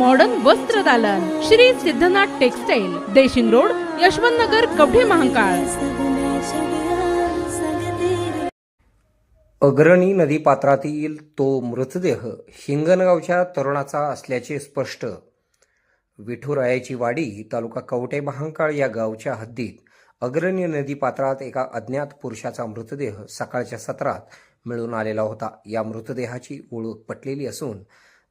Modern वस्त्र दालन. Shri Siddhanath textile Deshing road Yashwant Nagar Kavathe Mahakal. अग्रणी नदीपात्रातील तो मृतदेह हिंगणगावच्या तरुणाचा असल्याचे स्पष्ट. विठुरायाची वाडी तालुका कवटे महांकाळ या गावच्या हद्दीत अग्रणी नदीपात्रात एका अज्ञात पुरुषाचा मृतदेह सकाळच्या सत्रात मिळून आलेला होता. या मृतदेहाची ओळख पटलेली असून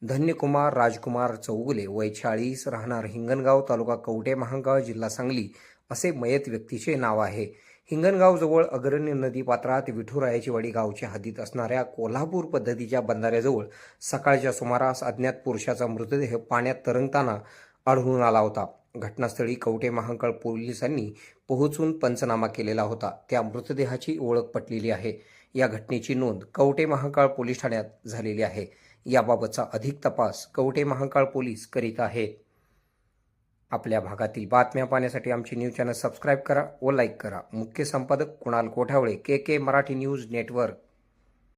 धन्यकुमार राजकुमार चौगुले वय चाळीस राहणार हिंगणगाव तालुका कवटे महांकाळ जिल्हा सांगली असे मयत व्यक्तीचे नाव आहे. हिंगणगावजवळ अग्रणी नदीपात्रात विठुरायाची वाडी गावच्या हद्दीत असणाऱ्या कोल्हापूर पद्धतीच्या बंधाऱ्याजवळ सकाळच्या सुमारास अज्ञात पुरुषाचा मृतदेह पाण्यात तरंगताना आढळून आला होता. घटनास्थळी कवटे महांकाळ पोलिसांनी पोहोचून पंचनामा केलेला होता. त्या मृतदेहाची ओळख पटलेली आहे. या घटनेची नोंद कवटे महांकाळ पोलीस ठाण्यात झालेली आहे. याबाबतचा अधिक तपास कवटे महाकाळ पोलीस करीत आहेत. आपल्या भागातील बातम्या पाहण्यासाठी आमचे न्यूज चॅनल सबस्क्राईब करा व लाईक करा. मुख्य संपादक Kunal Kothavale K K Marathi news network.